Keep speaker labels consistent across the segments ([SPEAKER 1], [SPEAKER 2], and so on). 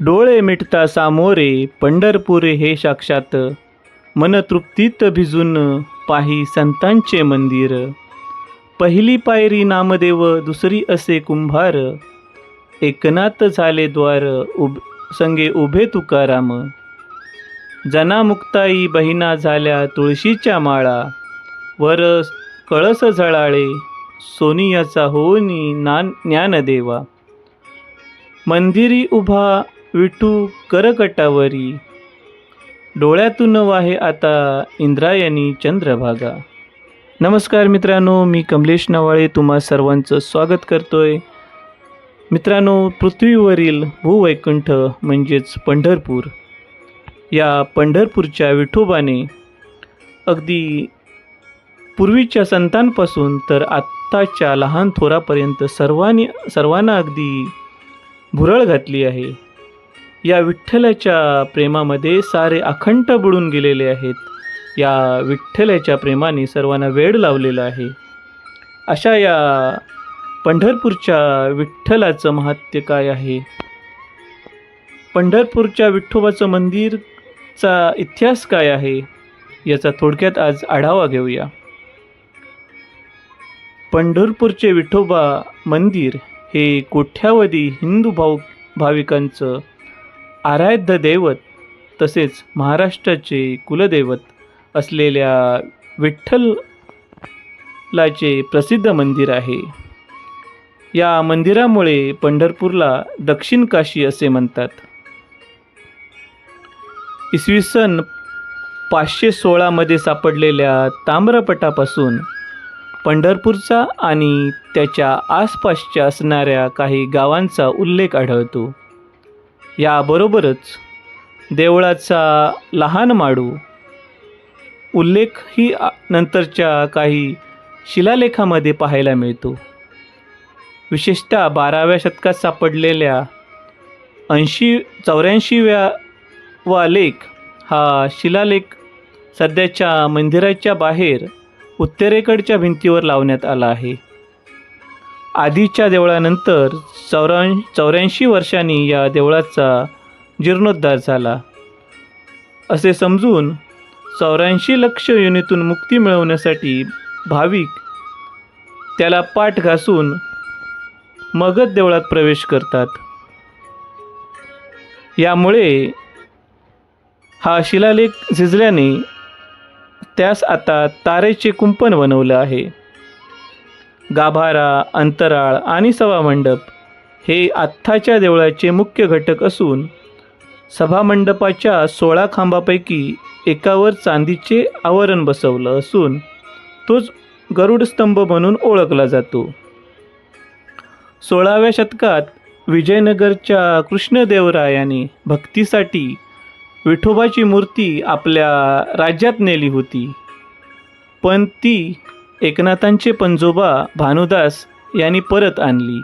[SPEAKER 1] डोळे मिटता सामोरे पंढरपुरे हे साक्षात. मन तृप्तीत भिजून पाही संतांचे मंदिर. पहिली पायरी नामदेव दुसरी असे कुंभार. एकनाथ झाले द्वार उब संगे उभे तुकाराम. जना मुक्ताई बहिणा झाल्या तुळशीच्या माळा. वर कळस झळाळे सोनियाचा होनी नान ज्ञानदेवा मंदिरी उभा विठू करकटावरी. डोळ्यातून वाहे आता इंद्रायणी चंद्रभागा. नमस्कार मित्रांनो मी कमलेश नवाळे तुम्हा सर्वांचं स्वागत करतोय. मित्रांनो पृथ्वीवरील भूवैकुंठ म्हणजेच पंढरपूर. या पंढरपूरच्या विठोबाने अगदी पूर्वीच्या संतांपासून तर आत्ताच्या लहान थोरापर्यंत सर्वांनी सर्वांना अगदी भुरळ घातली आहे. या विठ्ठलाच्या प्रेमामध्ये सारे अखंड बुडून गेलेले आहेत. या विठ्ठलाच्या प्रेमाने सर्वांना वेड लावलेलं आहे. अशा या पंढरपूरच्या विठ्ठलाचं महात्य काय आहे? पंढरपूरच्या विठ्ठोबाचं मंदिरचा इतिहास काय आहे? याचा थोडक्यात आज आढावा घेऊया. पंढरपूरचे विठोबा मंदिर हे कोठ्यावधी हिंदू भाव भाविकांचं आराध्य दैवत तसेच महाराष्ट्राचे कुलदैवत असलेल्या विठ्ठलाचे प्रसिद्ध मंदिर आहे. या मंदिरामुळे पंढरपूरला दक्षिण काशी असे म्हणतात. इसवी सन पाचशे सोळामध्ये सापडलेल्या ताम्रपटापासून पंढरपूरचा आणि त्याच्या आसपासच्या असणाऱ्या काही गावांचा उल्लेख आढळतो. याबरोबरच देवळाचा लहान माडू. उल्लेखही नंतरच्या काही शिलालेखामध्ये पाहायला मिळतो. विशेषतः बाराव्या शतकात सापडलेल्या ऐंशी चौऱ्याऐंशीव्या वा लेख हा शिलालेख सध्याच्या मंदिराच्या बाहेर उत्तरेकडच्या भिंतीवर लावण्यात आला आहे. आधीच्या देवळानंतर चौऱ्या चौऱ्याऐंशी वर्षांनी या देवळाचा जीर्णोद्धार झाला. असे समजून चौऱ्याऐंशी लक्ष युनितून मुक्ती मिळवण्यासाठी भाविक त्याला पाठ घासून मगध देवळात प्रवेश करतात. यामुळे हा शिलालेख झिजल्याने त्यास आता तारेचे कुंपण बनवलं आहे. गाभारा अंतराळ आणि सभामंडप हे आत्ताच्या देवळाचे मुख्य घटक असून सभामंडपाच्या सोळा खांबापैकी एकावर चांदीचे आवरण बसवलं असून तोच गरुडस्तंभ म्हणून ओळखला जातो. सोळाव्या शतकात विजयनगरच्या कृष्णदेवरायाने भक्तीसाठी विठोबाची मूर्ती आपल्या राज्यात नेली होती. पण ती एकनाथांचे पंजोबा भानुदास यांनी परत आणली.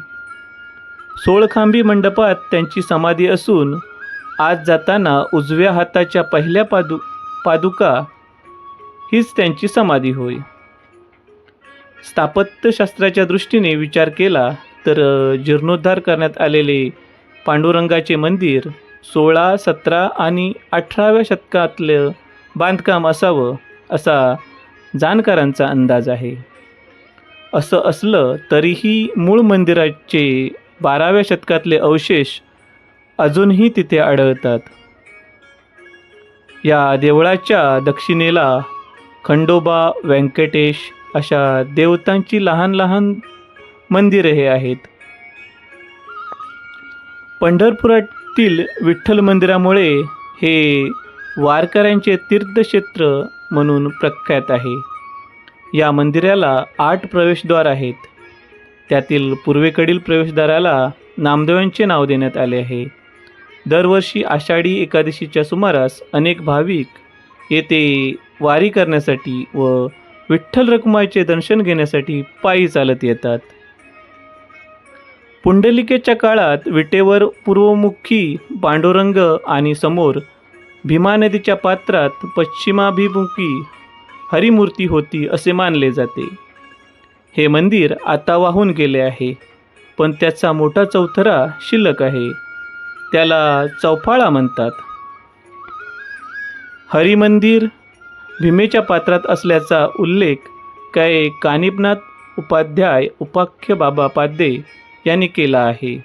[SPEAKER 1] सोळखांबी मंडपात त्यांची समाधी असून आज जाताना उजव्या हाताच्या पहिल्या पादु पादुका हीच त्यांची समाधी होय. स्थापत्यशास्त्राच्या दृष्टीने विचार केला तर जीर्णोद्धार करण्यात आलेले पांडुरंगाचे मंदिर सोळा सतरा आणि अठराव्या शतकातलं बांधकाम असावं असा जाणकारांचा अंदाज आहे. असं असलं तरीही मूळ मंदिराचे बाराव्या शतकातले अवशेष अजूनही तिथे आढळतात. या देवळाच्या दक्षिणेला खंडोबा व्यंकटेश अशा देवतांची लहान लहान मंदिरे हे आहेत. पंढरपुरातील विठ्ठल मंदिरामुळे हे वारकऱ्यांचे तीर्थक्षेत्र म्हणून प्रख्यात आहे. या मंदिराला आठ प्रवेशद्वार आहेत. त्यातील पूर्वेकडील प्रवेशद्वाराला नामदेवांचे नाव देण्यात आले आहे. दरवर्षी आषाढी एकादशीच्या सुमारास अनेक भाविक येथे वारी करण्यासाठी व विठ्ठल रखुमाईचे दर्शन घेण्यासाठी पायी चालत येतात. पुंडलिकेच्या काळात विटेवर पूर्वमुखी पांडुरंग आणि समोर भीमा नदीच्या पात्रात पश्चिमाभिमुखी हरिमूर्ती होती असे मानले जाते. हे मंदिर आता वाहून गेले आहे पण त्याचा मोठा चौथरा शिल्लक आहे. त्याला चौफाळा म्हणतात. हरिमंदिर भीमेच्या पात्रात असल्याचा उल्लेख काय कानिपनाथ उपाध्याय उपाख्य बाबा पाध्ये यांनी केला आहे.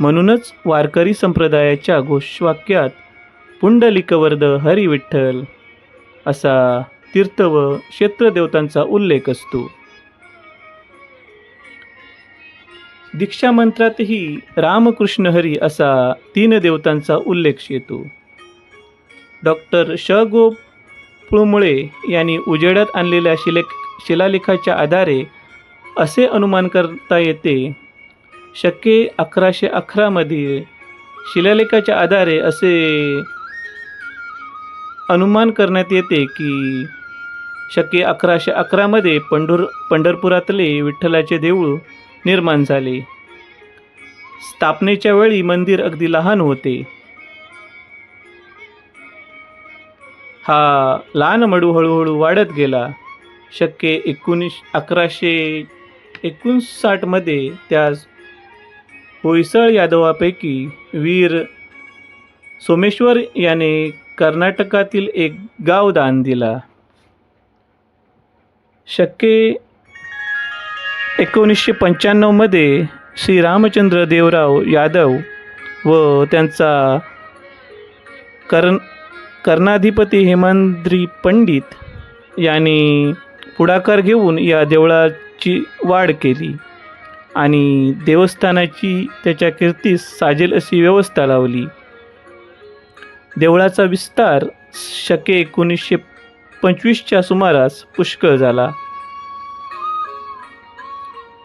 [SPEAKER 1] म्हणूनच वारकरी संप्रदायाच्या घोषवाक्यात पुंडलिकवर्द हरी विठ्ठल असा तीर्थ व क्षेत्रदेवतांचा उल्लेख असतो. दीक्षामंत्रातही रामकृष्ण हरी असा तीन देवतांचा उल्लेख येतो. डॉक्टर श गो पुळमुळे यांनी उजेडात आणलेल्या शिलेख शिलालेखाच्या आधारे असे अनुमान करता येते शके अकराशे अकरामध्ये शिलालेखाच्या आधारे असे अनुमान करण्यात येते की शके अकराशे अकरामध्ये पंढर पंढरपुरातले विठ्ठलाचे देऊळ निर्माण झाले. स्थापनेच्या वेळी मंदिर अगदी लहान होते. हा लहान मडू हळूहळू वाढत गेला. शक्य एकोणीस अकराशे एकोणसाठमध्ये त्यास होयसळ यादवापैकी वीर सोमेश्वर याने कर्नाटकातील एक गाव दान दिला. शक्य एकोणीसशे पंच्याण्णवमध्ये श्री रामचंद्र देवराव यादव व त्यांचा कर्ण कर्णाधिपती हेमांद्री पंडित यांनी पुढाकार घेऊन या देवळाची वाढ केली आणि देवस्थानाची त्याच्या कीर्तीस साजेल अशी व्यवस्था लावली. देवळाचा विस्तार शके एकोणीसशे पंचवीसच्या सुमारास पुष्कळ झाला.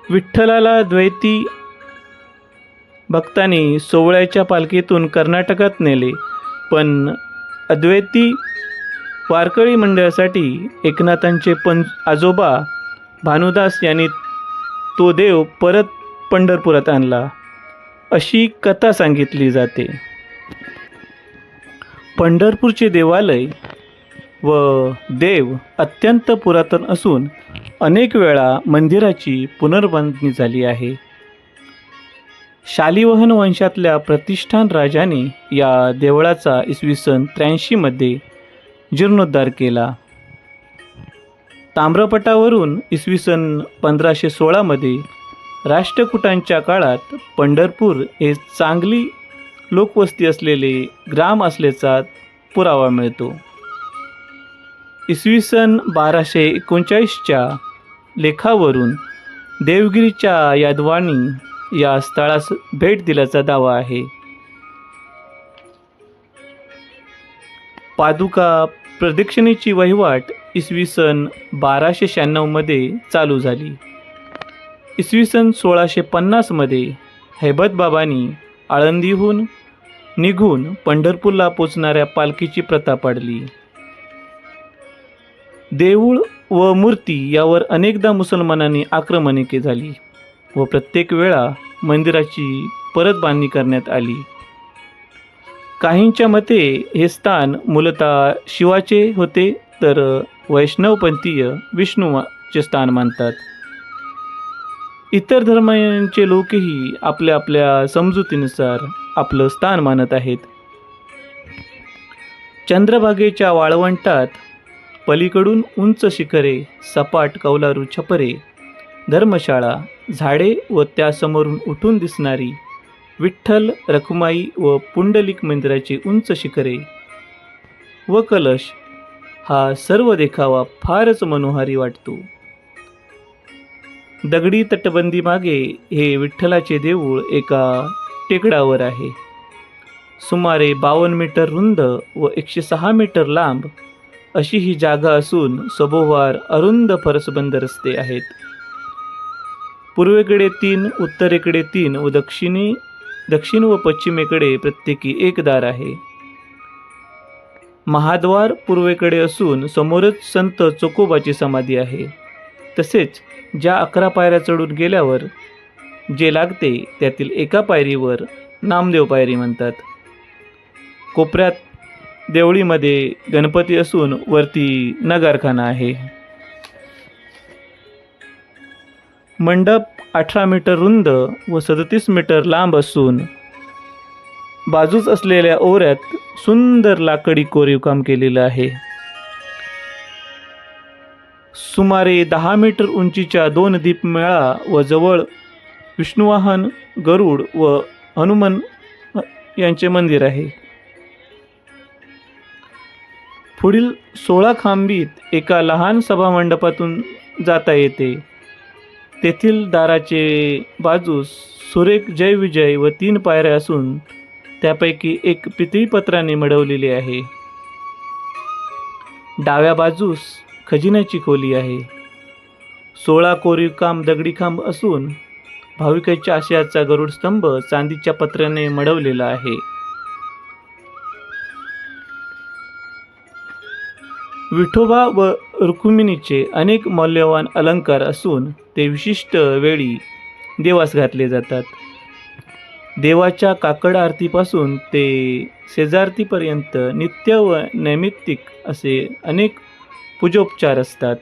[SPEAKER 1] विठ्ठलाला द्वैती भक्तांनी सोवळ्याच्या पालखीतून कर्नाटकात नेले पण अद्वैती वारकरी मंडळासाठी एकनाथांचे पं आजोबा भानुदास यांनी तो देव परत पंढरपुरात आणला. अशी कथा सांगितली जाते. पंढरपूरचे देवालय व देव अत्यंत पुरातन असून अनेक वेळा मंदिराची पुनर्बांधणी झाली आहे. शालिवहन वंशातल्या प्रतिष्ठान राजाने या देवळाचा इसवी सन त्र्याऐंशीमध्ये जीर्णोद्धार केला. ताम्रपटावरून इसवी सन पंधराशे सोळामध्ये राष्ट्रकूटांच्या काळात पंढरपूर हे चांगली लोकवस्ती असलेले ग्राम असल्याचा पुरावा मिळतो. इसवी सन बाराशे एकोणचाळीसच्या लेखावरून देवगिरीच्या यादवानी या स्थळास भेट दिल्याचा दावा आहे. पादुका प्रदक्षिणेची वहिवाट इसवी सन बाराशे शहाण्णवमध्ये चालू झाली. इसवी सन सोळाशे पन्नासमध्ये हैबतबाबांनी आळंदीहून निघून पंढरपूरला पोचणाऱ्या पालखीची प्रथा पाडली. देऊळ व मूर्ती यावर अनेकदा मुसलमानांनी आक्रमणिके झाली व प्रत्येक वेळा मंदिराची परत बांधणी करण्यात आली. काहींच्या मते हे स्थान मूलतः शिवाचे होते तर वैष्णवपंथीय विष्णूचे स्थान मानतात. इतर धर्मांचे लोकही आपल्या आपल्या समजुतीनुसार आपलं स्थान मानत आहेत. चंद्रभागेच्या वाळवंटात पलीकडून उंच शिखरे सपाट कौलारू छपरे धर्मशाळा झाडे व त्यासमोरून उठून दिसणारी विठ्ठल रखुमाई व पुंडलिक मंदिराची उंच शिखरे व कलश हा सर्व देखावा फारच मनोहारी वाटतो. दगडी तटबंदी मागे हे विठ्ठलाचे देऊळ एका टेकडावर आहे. सुमारे बावन्न मीटर रुंद व एकशे सहा मीटर लांब अशी ही जागा असून सभोवार अरुंद फरसबंद रस्ते आहेत. पूर्वेकडे तीन उत्तरेकडे तीन व दक्षिणी दक्षिण व पश्चिमेकडे प्रत्येकी एक दार आहे. महाद्वार पूर्वेकडे असून समोरच संत चोकोबाची समाधी आहे. तसेच ज्या अकरा पायऱ्या चढून गेल्यावर जे लागते त्यातील एका पायरीवर नामदेव पायरी म्हणतात. कोपऱ्यात देवळीमध्ये गणपती असून वरती नगारखाना आहे. मंडप अठरा मीटर रुंद व सदतीस मीटर लांब असून बाजूच असलेल्या ओऱ्यात सुंदर लाकडी कोरीव काम केलेलं आहे. सुमारे दहा मीटर उंचीच्या दोन दीपमेळा व जवळ विष्णुवाहन गरुड व हनुमान यांचे मंदिर आहे. पुढील सोळा खांबीत एका लहान सभामंडपातून जाता येते. तेथील दाराचे बाजूस सुरेख जय विजय व तीन पायऱ्या असून त्यापैकी एक पितळीपत्राने मडवलेली आहे. डाव्या बाजूस खजिन्याची खोली आहे. सोळा कोरीव काम दगडी खांब असून भाविकाच्या आशयाचा गरुड स्तंभ चांदीच्या पत्र्याने मडवलेला आहे. विठोबा व रुक्मिणीचे अनेक मौल्यवान अलंकार असून ते विशिष्ट वेळी देवास घातले जातात. देवाच्या काकड आरतीपासून ते शेजारतीपर्यंत नित्य व नैमित्तिक असे अनेक पूजोपचार असतात.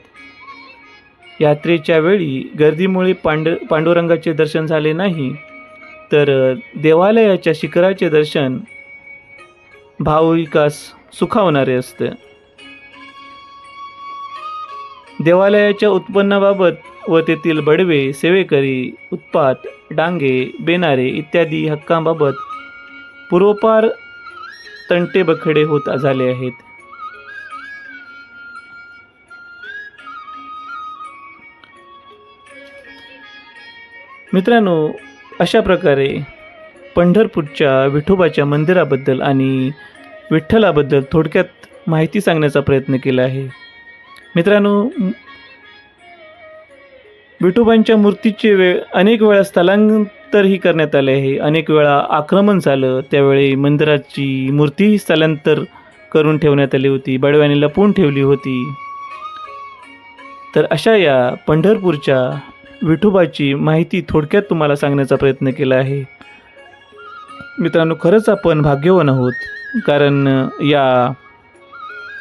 [SPEAKER 1] यात्रेच्या वेळी गर्दीमुळे पांड पांडुरंगाचे दर्शन झाले नाही तर देवालयाच्या शिखराचे दर्शन भाविकास सुखावणारे असते. देवालयाच्या उत्पन्नाबाबत व तेथील बडवे सेवेकरी उत्पात डांगे बेनारे इत्यादी हक्कांबाबत पूर्वपार तंटे बखडे होत झाले आहेत. मित्रांनो अशा प्रकारे पंढरपूरच्या विठोबाच्या मंदिराबद्दल आणि विठ्ठलाबद्दल थोडक्यात माहिती सांगण्याचा प्रयत्न केला आहे. मित्रांनो विठोबांच्या मूर्तीचे वेळ अनेक वेळा स्थलांतरही करण्यात आले आहे. अनेक वेळा आक्रमण झालं. त्यावेळी मंदिराची मूर्तीही स्थलांतर करून ठेवण्यात आली होती. बडव्याने लपवून ठेवली होती. तर अशा या पंढरपूरच्या विठोबाची माहिती थोडक्यात तुम्हाला सांगण्याचा प्रयत्न केला आहे. मित्रांनो खरंच आपण भाग्यवान आहोत कारण या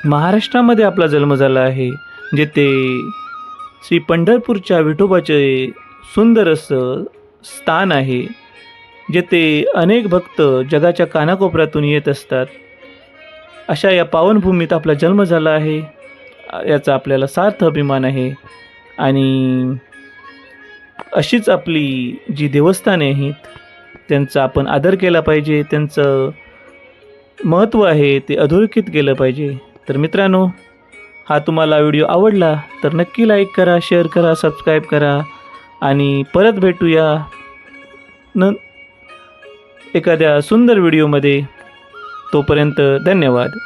[SPEAKER 1] महाराष्ट्रामध्ये आपला जन्म झाला आहे जेथे श्री पंढरपूरच्या विठोबाचे सुंदर असं स्थान आहे जेथे अनेक भक्त जगाच्या कानाकोपऱ्यातून येत असतात. अशा या पावनभूमीत आपला जन्म झाला आहे याचा आपल्याला सार्थ अभिमान आहे आणि अशीच आपली जी देवस्थाने आहेत त्यांचा आपण आदर केला पाहिजे त्यांचं महत्त्व आहे ते अधोरेखित केलं पाहिजे. तर मित्रांनो हा तुम्हाला व्हिडिओ आवडला तर नक्की लाईक करा शेअर करा सबस्क्राईब करा आणि परत भेटूया न एखाद्या सुंदर व्हिडिओमध्ये तोपर्यंत धन्यवाद.